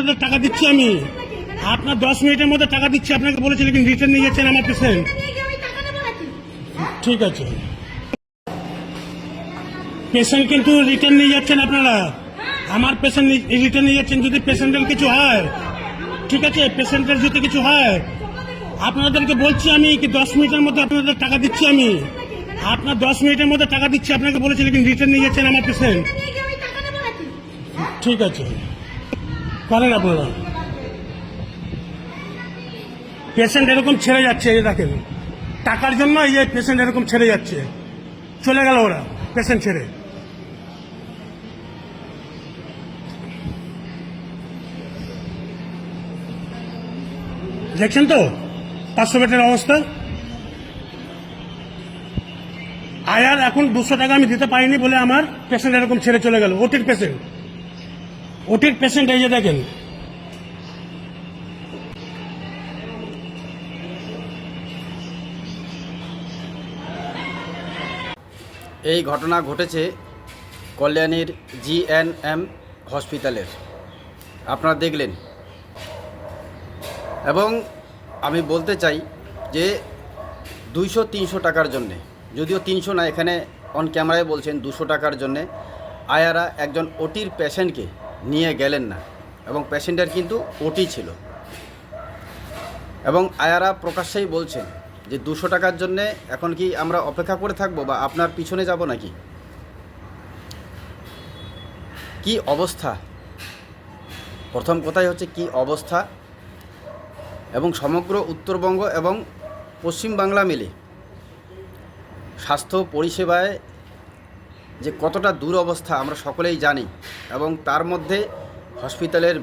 আপনাদের টাকা দিচ্ছি আমি। আপনার দশ মিনিটের মধ্যে টাকা দিচ্ছি, আপনাকে বলেছি লেকিন রিটার্ন নিয়ে যাচ্ছেন আমার পেশেন্ট ঠিক আছে। পেশেন্ট কিন্তু রিটার্ন নিয়ে যাচ্ছেন আপনারা। আমার পেশেন্ট রিটার্ন নিয়ে যাচ্ছেন যদি পেশেন্টের কিছু হয়। ঠিক আছে পেশেন্টের যদি কিছু হয়। আপনাদেরকে বলছি আমি কি দশ মিনিটের মধ্যে আপনাদের টাকা দিচ্ছি আমি। আপনার দশ মিনিটের মধ্যে টাকা দিচ্ছি, আপনাকে বলেছি লেকিন রিটার্ন নিয়ে যাচ্ছেন আমার পেশেন্ট ঠিক আছে। আপনারা পেশেন্ট এরকম ছেড়ে যাচ্ছে এই দেখেন। টাকার জন্য এই যে পেশেন্ট এরকম ছেড়ে যাচ্ছে। চলে গেল ওরা পেশেন্ট ছেড়ে। দেখছেন তো? পাঁচশো বেডের অবস্থা? আয়ার এখন দুশো টাকা আমি দিতে পারিনি বলে আমার পেশেন্ট এরকম ছেড়ে চলে গেল, ওটির পেশেন্ট ওটির পেশেন্ট এই যে দেখেন। এই ঘটনা ঘটেছে কল্যাণীর জিএনএম হসপিটালের। আপনারা দেখলেন। এবং আমি বলতে চাই যে দুইশো, তিনশো টাকার জন্যে, যদিও তিনশো না, এখানে অন ক্যামেরায় বলছেন দুশো টাকার জন্যে, আয়ারা একজন ওটির পেশেন্টকে নিয়ে গেলেন না। এবং প্যাসেঞ্জার কিন্তু ওটি ছিল। এবং আয়ারা প্রকাশ্যেই বলছেন যে দুশো টাকার জন্যে এখন কি আমরা অপেক্ষা করে থাকব বা আপনার পিছনে যাব নাকি? কি অবস্থা? প্রথম কথাই হচ্ছে কি অবস্থা? এবং সমগ্র উত্তরবঙ্গ এবং পশ্চিম বাংলা মিলে স্বাস্থ্য পরিষেবায় যে কতটা দুরবস্থা আমরা সকলেই জানি এবং তার মধ্যে হসপিটালের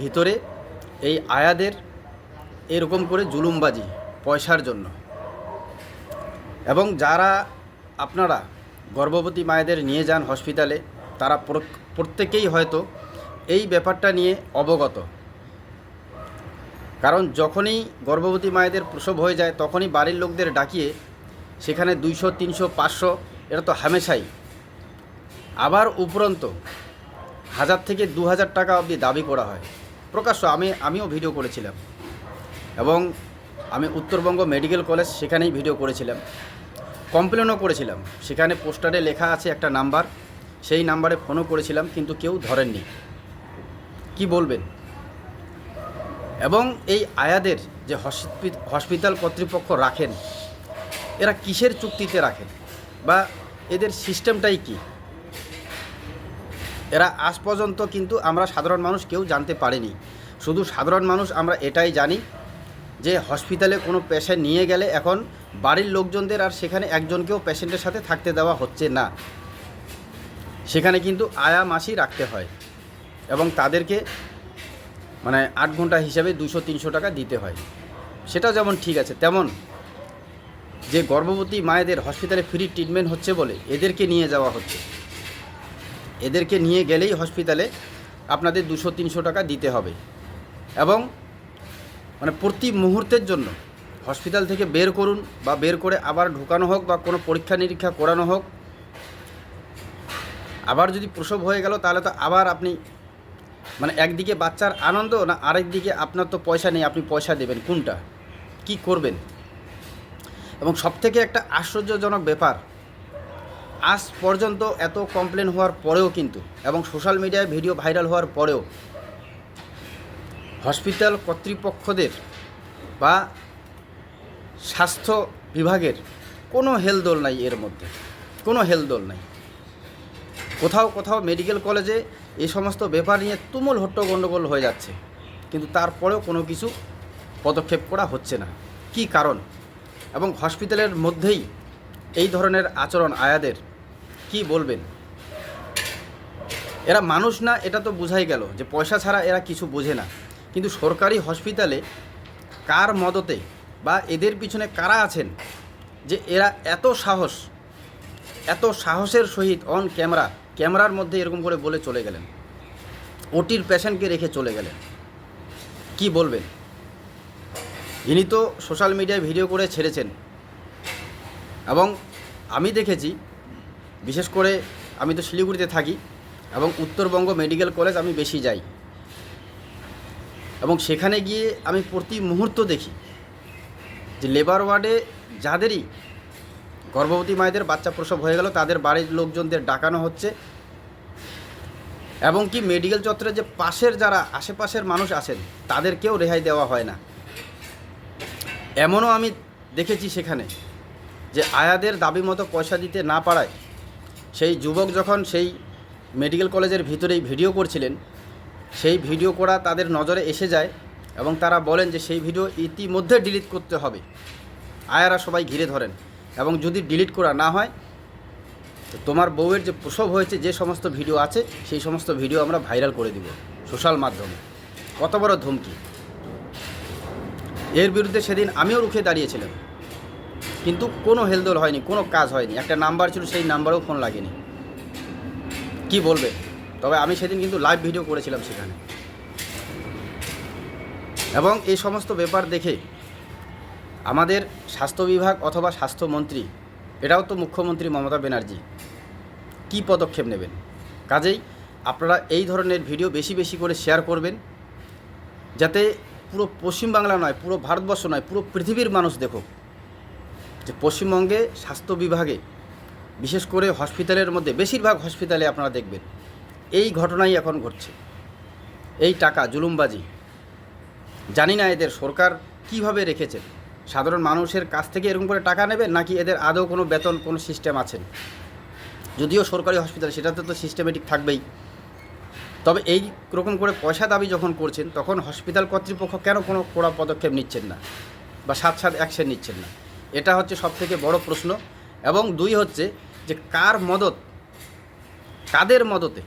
ভিতরে এই আয়াদের এরকম করে জুলুমবাজি পয়সার জন্য। এবং যারা আপনারা গর্ভবতী মায়েদের নিয়ে যান হসপিটালে, তারা প্রত্যেকেই হয়তো এই ব্যাপারটা নিয়ে অবগত। কারণ যখনই গর্ভবতী মায়েদের প্রসব হয়ে যায়, তখনই বাড়ির লোকদের ডাকিয়ে সেখানে দুইশো, তিনশো, পাঁচশো, এটা তো হামেশাই আবার উপরন্ত হাজার থেকে দু হাজার টাকা অবধি দাবি করা হয়। প্রকাশ্য আমি, আমিও ভিডিও করেছিলাম। এবং আমি উত্তরবঙ্গ মেডিকেল কলেজ সেখানেই ভিডিও করেছিলাম। কমপ্লেনও করেছিলাম। সেখানে পোস্টারে লেখা আছে একটা নাম্বার। সেই নাম্বারে ফোনও করেছিলাম, কিন্তু কেউ ধরেননি। কি বলবেন? এবং এই আয়াদের যে হসপিটাল কর্তৃপক্ষ রাখেন, এরা কিসের চুক্তিতে রাখেন? বা এদের সিস্টেমটাই কি? এরা আজ পর্যন্ত কিন্তু আমরা সাধারণ মানুষ কেউ জানতে পারিনি। শুধু সাধারণ মানুষ আমরা এটাই জানি যে হসপিটালে কোনো পেশেন্ট নিয়ে গেলে এখন বাড়ির লোকজনদের আর সেখানে একজনকেও পেশেন্টের সাথে থাকতে দেওয়া হচ্ছে না। সেখানে কিন্তু আয়া মাসি রাখতে হয় এবং তাদেরকে মানে আট ঘণ্টা হিসাবে দুশো, তিনশো টাকা দিতে হয়। সেটা যেমন ঠিক আছে, তেমন যে গর্ভবতী মায়েদের হসপিটালে ফ্রি ট্রিটমেন্ট হচ্ছে বলে এদেরকে নিয়ে যাওয়া হচ্ছে। এদেরকে নিয়ে গেলেই হসপিটালে আপনাদের দুশো, তিনশো টাকা দিতে হবে। এবং মানে প্রতি মুহূর্তের জন্য হসপিটাল থেকে বের করুন বা বের করে আবার ঢোকানো হোক বা কোনো পরীক্ষা নিরীক্ষা করানো হোক। আবার যদি প্রসব হয়ে গেল, তাহলে তো আবার আপনি মানে একদিকে বাচ্চার আনন্দ না আরেক দিকে আপনার তো পয়সা নেই, আপনি পয়সা দেবেন। কোনটা? কি করবেন? এবং সবথেকে একটা আশ্চর্যজনক ব্যাপার আজ পর্যন্ত এত কমপ্লেন হওয়ার পরেও কিন্তু এবং সোশ্যাল মিডিয়ায় ভিডিও ভাইরাল হওয়ার পরেও হসপিটাল কর্তৃপক্ষদের বা স্বাস্থ্য বিভাগের কোনো হেলদোল নাই এর মধ্যে। কোনো হেলদোল নাই। কোথাও কোথাও মেডিকেল কলেজে এই সমস্ত ব্যাপার নিয়ে তুমুল হট্ট গণ্ডগোল হয়ে যাচ্ছে। কিন্তু তারপরেও কোনো কিছু পদক্ষেপ করা হচ্ছে না। কি কারণ? এবং হসপিটালের মধ্যেই এই ধরনের আচরণ আয়াদের, কি বলবেন? এরা মানুষ না, এটা তো বোঝাই গেল যে পয়সা ছাড়া এরা কিছু বোঝে না। কিন্তু সরকারি হসপিটালে কার মদতে বা এদের পিছনে কারা আছেন যে এরা এত সাহস, এত সাহসের সহিত অন ক্যামেরা ক্যামেরার মধ্যে এরকম করে বলে চলে গেলেন। ওটির পেশেন্টকে রেখে চলে গেলেন। কি বলবেন? ইনি তো সোশ্যাল মিডিয়ায় ভিডিও করে ছেড়েছেন। এবং আমি দেখেছি, বিশেষ করে আমি তো শিলিগুড়িতে থাকি এবং উত্তরবঙ্গ মেডিকেল কলেজ আমি বেশি যাই। এবং সেখানে গিয়ে আমি প্রতি মুহূর্ত দেখি যে লেবার ওয়ার্ডে যাদেরই গর্ভবতী মায়েদের বাচ্চা প্রসব হয়ে গেল, তাদের বাড়ির লোকজনদের ডাকানো হচ্ছে। এবং কি মেডিকেল চত্বরে যে পাশের যারা আশেপাশের মানুষ আছেন, তাদেরকেও রেহাই দেওয়া হয় না। এমনও আমি দেখেছি সেখানে। যে আয়াদের দাবি মতো পয়সা দিতে না পারায় সেই যুবক যখন সেই মেডিকেল কলেজের ভিতরেই ভিডিও করছিলেন, সেই ভিডিও করা তাদের নজরে এসে যায় এবং তারা বলেন যে সেই ভিডিও ইতিমধ্যে ডিলিট করতে হবে। আয়ারা সবাই ঘিরে ধরেন এবং যদি ডিলিট করা না হয়, তো তোমার বউয়ের যে প্রসব হয়েছে, যে সমস্ত ভিডিও আছে, সেই সমস্ত ভিডিও আমরা ভাইরাল করে দিব সোশ্যাল মাধ্যমে। কত বড় ধমকি। এর বিরুদ্ধে সেদিন আমিও রুখে দাঁড়িয়েছিলাম। কিন্তু কোনো হেলদোল হয়নি, কোনো কাজ হয়নি। একটা নাম্বার ছিল, সেই নাম্বারেও ফোন লাগেনি। কি বলবে? তবে আমি সেদিন কিন্তু লাইভ ভিডিও করেছিলাম সেখানে। এবং এই সমস্ত ব্যাপার দেখে আমাদের স্বাস্থ্য বিভাগ অথবা স্বাস্থ্যমন্ত্রী, এটাও তো মুখ্যমন্ত্রী মমতা ব্যানার্জি, কী পদক্ষেপ নেবেন? কাজেই আপনারা এই ধরনের ভিডিও বেশি বেশি করে শেয়ার করবেন, যাতে পুরো পশ্চিমবাংলা নয়, পুরো ভারতবর্ষ নয়, পুরো পৃথিবীর মানুষ দেখুক। যে পশ্চিমবঙ্গে স্বাস্থ্য বিভাগে, বিশেষ করে হসপিটালের মধ্যে, বেশিরভাগ হসপিটালে আপনারা দেখবেন, এই ঘটনাই এখন ঘটছে। এই টাকা, জুলুমবাজি, জানি না এদের সরকার কীভাবে রেখেছেন? সাধারণ মানুষের কাছ থেকে এরকম করে টাকা নেবেন, নাকি এদের আদৌ কোনো বেতন, কোনো সিস্টেম আছেন যদিও সরকারি হসপিটাল, সেটাতে তো সিস্টেমেটিক থাকবেই। তবে এই রকম করে পয়সা দাবি যখন করছেন, তখন হসপিটাল কর্তৃপক্ষ কেন কোনো কড়া পদক্ষেপ নিচ্ছেন না? বা সাত সাত অ্যাকশন নিচ্ছেন না? এটা হচ্ছে সবথেকে বড় প্রশ্ন। এবং দুই হচ্ছে যে কার মদত, কাদের মদতে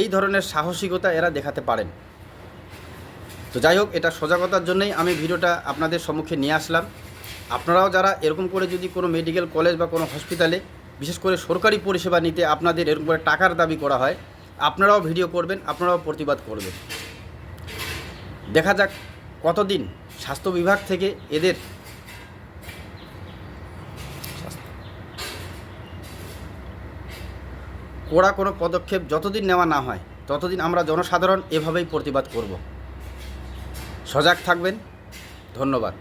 এই ধরনের সাহসিকতা এরা দেখাতে পারেন। তো যাই হোক, এটা সজাগতার জন্যই আমি ভিডিওটা আপনাদের সম্মুখে নিয়ে আসলাম। আপনারাও যারা এরকম করে যদি কোনো মেডিকেল কলেজ বা কোনো হসপিটালে, বিশেষ করে সরকারি পরিষেবা নিতে আপনাদের এরকম করে টাকার দাবি করা হয়, আপনারাও ভিডিও করবেন, আপনারাও প্রতিবাদ করবেন। দেখা যাক কতদিন স্বাস্থ্য বিভাগ থেকে এদের কড়া কোনো পদক্ষেপ যতদিন নেওয়া না হয়, ততদিন আমরা জনসাধারণ এভাবেই প্রতিবাদ করব। সজাগ থাকবেন। ধন্যবাদ।